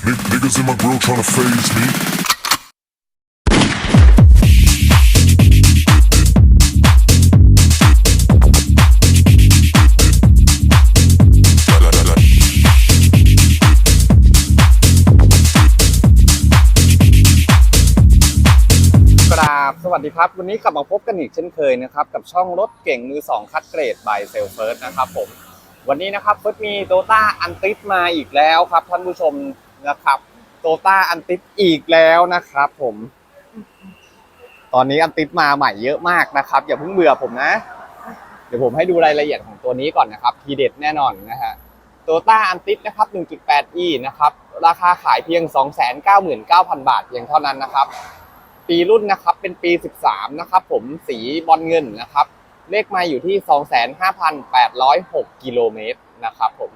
Niggas in my grill tryna phase me. กราบสวัสดีครับ วันนี้กลับมาพบกันอีกเช่นเคยนะครับ กับช่องรถเก่งมือ 2 คัดเกรด by s a l f i r s t นะครับผม วันนี้นะครับเฟิร์สมีโตต้าอันติสมาอีกแล้วครับท่านผู้ชม นะครับโตต้าอันติสอีกแล้วนะครับ ผม ตอนนี้อันติสมาใหม่เยอะมากนะครับ อย่าเพิ่งเบื่อผมนะ เดี๋ยวผมให้ดูรายละเอียดของตัวนี้ก่อนนะครับ ทีเด็ดแน่นอนนะฮะโตต้าอันติสนะครับ 1.8e นะครับ ราคาขายเพียง 299,000 บาทเพียงเท่านั้นนะครับ ปีรุ่นนะครับเป็นปี 13 นะครับ ผมสีบอลเงินนะครับ เลขมาอยู่ที่ 25,806 กิโลเมตรนะครับ ผม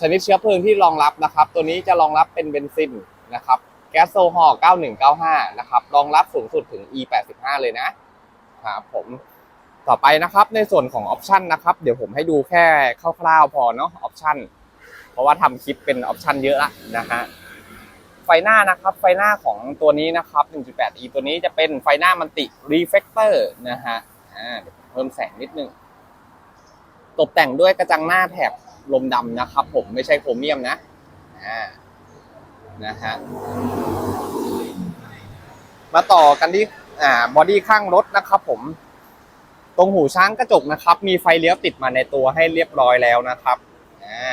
ชนิดเชื้อเพลิงที่รองรับนะครับ ตัวนี้จะรองรับเป็นเบนซินนะครับ แก๊สโซฮอล์9195 นะครับ รองรับสูงสุดถึง E85 เลยนะครับผม ต่อไปนะครับในส่วนของออปชันนะครับ เดี๋ยวผมให้ดูแค่คร่าวๆพอเนาะออปชันเพราะว่าทำคลิปเป็นออปชันเยอะละนะฮะไฟหน้านะครับไฟหน้าของตัวนี้นะครับ 1.8e ตัวนี้จะเป็นไฟหน้ามันติรีเฟกเตอร์นะฮะอ่าเดี๋ยวผมเพิ่มแสงนิดนึง ตกแต่งด้วยกระจังหน้าแถบ ลมดำนะครับผมไม่ใช่โครเมียมนะอ่านะฮะมาต่อกันที่อ่าบอดี้ข้างรถนะครับผม ตรงหูช้างกระจกนะครับ มีไฟเลี้ยวติดมาในตัวให้เรียบร้อยแล้วนะครับอ่า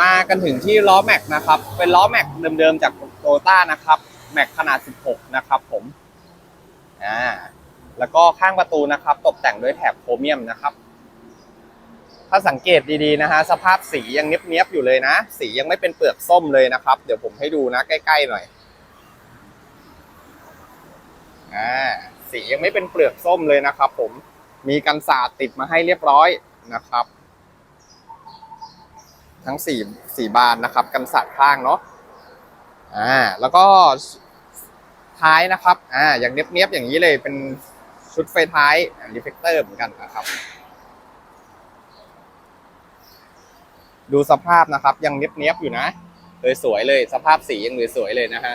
มากันถึงที่ล้อแม็กนะครับ เป็นล้อแม็กเดิมๆจากโตต้านะครับ แม็กขนาด 16 นะครับผมอ่าแล้วก็ข้างประตูนะครับ ตกแต่งด้วยแถบโครเมียมนะครับ ถ้าสังเกตดีๆนะฮะสภาพสียังเนี้ยบๆอยู่เลยนะ สียังไม่เป็นเปลือกส้มเลยนะครับ เดี๋ยวผมให้ดูนะใกล้ๆหน่อยอ่าสียังไม่เป็นเปลือกส้มเลยนะครับ ผมมีกันสาดติดมาให้เรียบร้อยนะครับ ทั้งสี่สี่บานนะครับ กันสาดข้างเนาะอ่าแล้วก็ท้ายนะครับอ่าอย่างเนี้ยบๆอย่างนี้เลยเป็นชุดไฟท้ายรีเฟกเตอร์เหมือนกันนะครับ ดูสภาพนะครับ ยังเนี้ยบๆอยู่นะเลยสวยเลยสภาพสียังเลยสวยเลยนะฮะ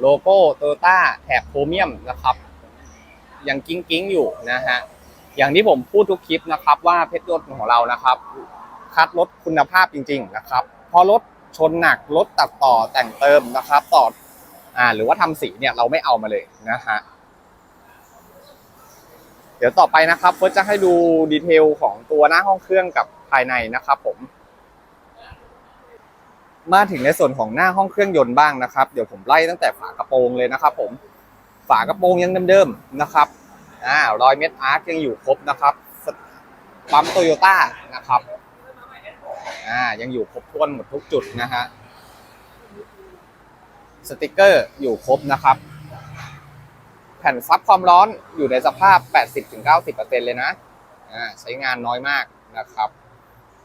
โลโก้โตโยต้าแถบโครเมียมนะครับ ยังกิ้งกิ้งอยู่นะฮะอย่างที่ผมพูดทุกคลิปนะครับ ว่าเพชรยศของเรานะครับ คัดรถคุณภาพจริง ๆ นะครับพราะรถชนหนักรถตัดต่อแต่งเติมนะครับต่ออ่าหรือว่าทำสีเนี่ยเราไม่เอามาเลยนะฮะเดี๋ยวต่อไปนะครับเฟิร์สจะให้ดูดีเทลของตัวหน้าห้องเครื่องกับภายในนะครับผม มาถึงในส่วนของหน้าห้องเครื่องยนต์บ้างนะครับ เดี๋ยวผมไล่ตั้งแต่ฝากระโปรงเลยนะครับ ผม ฝากระโปรงยังเดิมๆนะครับอ่ารอยเม็ดอาร์คยังอยู่ครบนะครับปั๊มโตโยต้านะครับอ่ายังอยู่ครบถ้วนหมดทุกจุดนะฮะสติกเกอร์อยู่ครบนะครับ แผ่นซับความร้อนอยู่ในสภาพ 80-90%เลยนะอ่าใช้งานน้อยมากนะครับ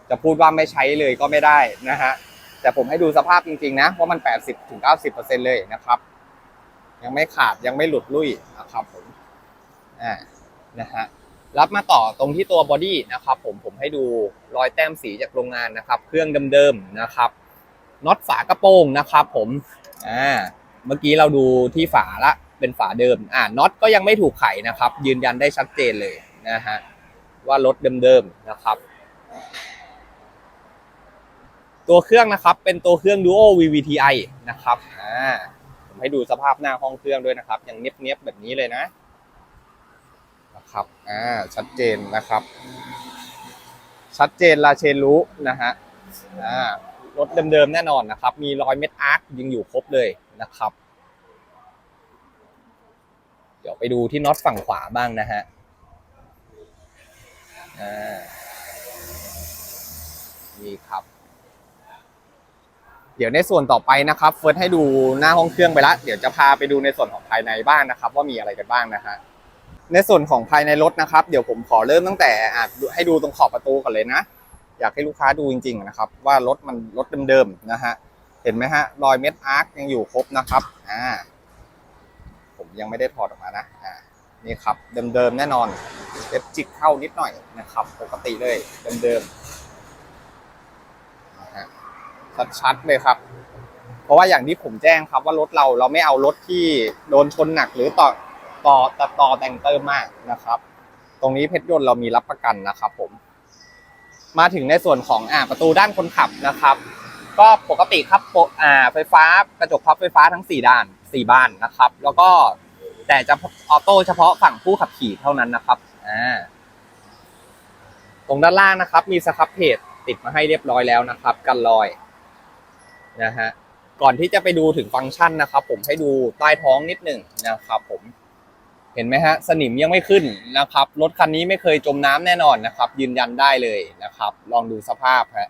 จะพูดว่าไม่ใช้เลยก็ไม่ได้นะฮะ แต่ผมให้ดูสภาพจริงๆนะว่ามัน 80-90%เลยนะครับ ยังไม่ขาดยังไม่หลุดลุ่ยนะครับผมอ่านะฮะรับมาต่อตรงที่ตัวบอดี้นะครับผมผมให้ดูรอยแต้มสีจากโรงงานนะครับ เครื่องเดิมๆนะครับน็อตฝากระโปรงนะครับผมอ่าเมื่อกี้เราดูที่ฝาละเป็นฝาเดิมอ่าน็อตก็ยังไม่ถูกไขนะครับ ยืนยันได้ชัดเจนเลยนะฮะว่ารถเดิมๆนะครับ ตัวเครื่องนะครับเป็นตัวเครื่อง Duo VVTi นะครับอ่าผมให้ดูสภาพหน้าห้องเครื่องด้วยนะครับอยังเนี้ยบๆแบบนี้เลยนะนะครับอ่าชัดเจนนะครับ ชัดเจนลาเชนรู้นะฮะอ่ารถเดิมๆแน่นอนนะครับ มีรอยเม็ดอาร์คยังอยู่ครบเลยนะครับ เดี๋ยวไปดูที่น็อตฝั่งขวาบ้างนะฮะอ่านี่ครับ เดี๋ยวในส่วนต่อไปนะครับเฟิร์สให้ดูหน้าห้องเครื่องไปละเดี๋ยวจะพาไปดูในส่วนของภายในบ้างนะครับ ว่ามีอะไรกันบ้างนะฮะในส่วนของภายในรถนะครับ เดี๋ยวผมขอเริ่มตั้งแต่อะให้ดูตรงขอบประตูก่อนเลยนะ อยากให้ลูกค้าดูจริงๆนะครับ ว่ารถมันรถเดิมๆนะฮะเห็นไหมฮะรอยเม็ดอาร์คยังอยู่ครบนะครับอ่าผมยังไม่ได้ถอดออกมานะอ่านี่ครับเดิมๆแน่นอนเล็บจิกเข้านิดหน่อยนะครับ ปกติเลยเดิมๆ ชัดๆเลยครับ เพราะว่าอย่างที่ผมแจ้งครับว่ารถเราเราไม่เอารถที่โดนชนหนักหรือต่อต่อตัดต่อแต่งเติมมากนะครับ ตรงนี้เพชรยนต์เรามีรับประกันนะครับ ผม มาถึงในส่วนของอ่าประตูด้านคนขับนะครับ ก็ปกติครับอ่าไฟฟ้ากระจกพับไฟฟ้าทั้ง 4 ด้าน 4 บ้านนะครับ แล้วก็แต่จะออโต้เฉพาะฝั่งผู้ขับขี่เท่านั้นนะครับอ่าตรงด้านล่างนะครับ มีสครับเพจติดมาให้เรียบร้อยแล้วนะครับ กันรอย นะฮะก่อนที่จะไปดูถึงฟังก์ชันนะครับ ผมให้ดูใต้ท้องนิดหนึ่งนะครับผมเห็นไหมฮะสนิมยังไม่ขึ้นนะครับรถคันนี้ไม่เคยจมน้ำแน่นอนนะครับ ยืนยันได้เลยนะครับ ลองดูสภาพฮะ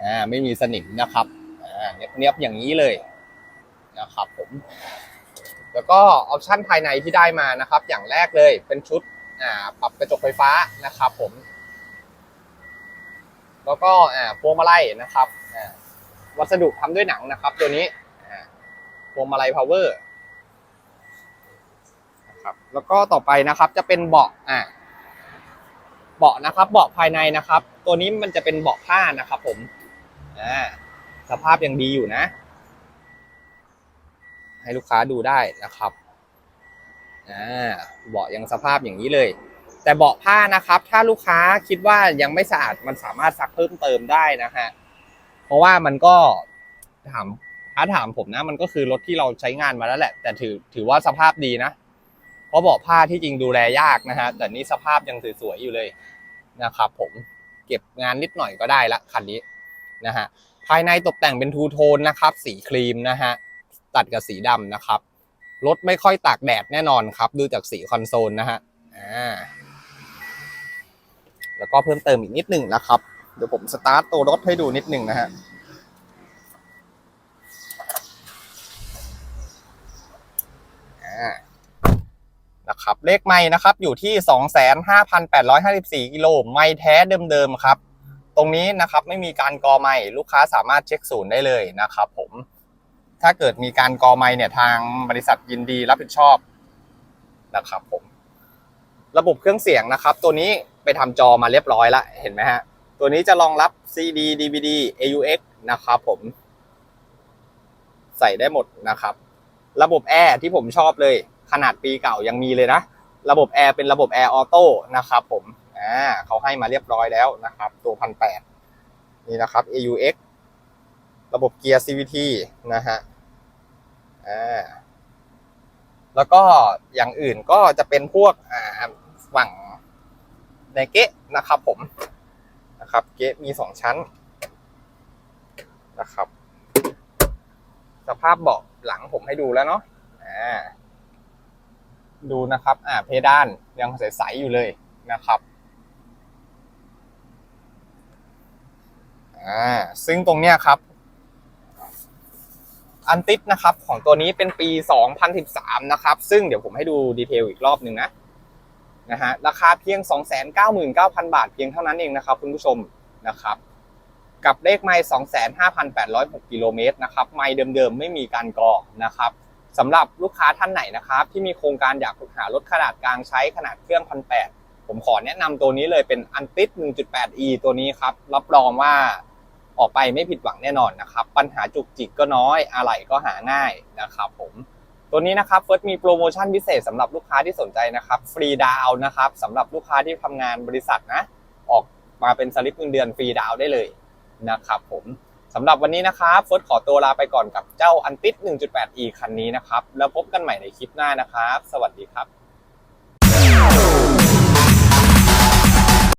อ่าไม่มีสนิมนะครับอ่าเนียบๆอย่างนี้เลยนะครับผมแล้วก็ออปชันภายในที่ได้มานะครับ อย่างแรกเลยเป็นชุดอ่าปรับกระจกไฟฟ้านะครับผม แล้วก็อ่าพวงมาลัยนะครับอ่า วัสดุทำด้วยหนังนะครับ ตัวนี้พวงมาลัยพาวเวอร์ครับแล้วก็ต่อไปนะครับจะเป็นเบาะอะเบาะนะครับ เบาะภายในนะครับ ตัวนี้มันจะเป็นเบาะผ้านะครับผมอ่าสภาพยังดีอยู่นะ ให้ลูกค้าดูได้นะครับอ่าเบาะยังสภาพอย่างนี้เลย แต่เบาะผ้านะครับ ถ้าลูกค้าคิดว่ายังไม่สะอาดมันสามารถซักเพิ่มเติมได้นะฮะ เพราะว่ามันก็ถามถ้าถามผมนะ มันก็คือรถที่เราใช้งานมาแล้วแหละ แต่ถือถือว่าสภาพดีนะเพราะบาะผ้าที่จริงดูแลยากนะฮะแต่นี่สภาพยังสวยๆอยู่เลยนะครับผมเก็บงานนิดหน่อยก็ได้ละคันนี้นะฮะภายในตกแต่งเป็นทูโทนนะครับ สีครีมนะฮะตัดกับสีดำนะครับรถไม่ค่อยตากแดดแน่นอนครับ ดูจากสีคอนโซลนะฮะอ่าแล้วก็เพิ่มเติมอีกนิดหนึ่งนะครับ เดี๋ยวผมสตาร์ทตัวรถให้ดูนิดหนึ่งนะฮะนะครับเลขไม่นะครับอยู่ที่ 25,854กิโลไม่แท้เดิมๆครับ ตรงนี้นะครับไม่มีการกอไม่ลูกค้าสามารถเช็คศูนย์ได้เลยนะครับผมถ้าเกิดมีการกอไม่เนี่ยทางบริษัทยินดีรับผิดชอบนะครับผม ระบบเครื่องเสียงนะครับ ตัวนี้ไปทำจอมาเรียบร้อยแล้วเห็นไหมฮะ ตัวนี้จะรองรับ CD DVD AUX นะครับผม ใส่ได้หมดนะครับ ระบบแอร์ที่ผมชอบเลย ขนาดปีเก่ายังมีเลยนะ ระบบแอร์เป็นระบบแอร์ออโต้นะครับผมอ่าเขาให้มาเรียบร้อยแล้วนะครับ ตัวพันแปดนี่นะครับ AUX ระบบเกียร์ CVT นะฮะอ่าแล้วก็อย่างอื่นก็จะเป็นพวกอ่าฝั่งในเกะนะครับผม นะครับ เกะมีสองชั้นนะครับ สภาพเบาะหลังผมให้ดูแล้วเนาะอ่าดูนะครับ อ่าเพดานยังใสๆอยู่เลยนะครับอ่าซึ่งตรงเนี้ยครับ อันติดนะครับของตัวนี้เป็นปี 2013 นะครับ ซึ่งเดี๋ยวผมให้ดูดีเทลอีกรอบหนึ่งนะ นะฮะราคาเพียง 299,000 บาทเพียงเท่านั้นเองนะครับคุณผู้ชมนะครับกับเลขไมล์25,806 กิโลเมตรนะครับไมล์เดิมๆ ไม่มีการกรอนะครับสำหรับลูกค้าท่านไหนนะครับ ที่มีโครงการอยากหารถขนาดกลางใช้ขนาดเครื่องพันแผมขอแนะนำตัวนี้เลยเป็นอันติด 1.8e ตัวนี้ครับ รับรองว่าออกไปไม่ผิดหวังแน่นอนนะครับ ปัญหาจุกจิกก็น้อยอะไหล่ก็หาง่ายนะครับผม ตัวนี้นะครับเฟิร์สมีโปรโมชั่นพิเศษสำหรับลูกค้าที่สนใจนะครับฟรีดาวน์นะครับสำหรับลูกค้าที่ทำงานบริษัทนะออกมาเป็นสลิปเงินเดือนฟรีดาวน์ได้เลยนะครับผมสำหรับวันนี้นะครับเฟิร์สขอตัวลาไปก่อนกับเจ้าอันติด 1.8e คันนี้นะครับ แล้วพบกันใหม่ในคลิปหน้านะครับ สวัสดีครับ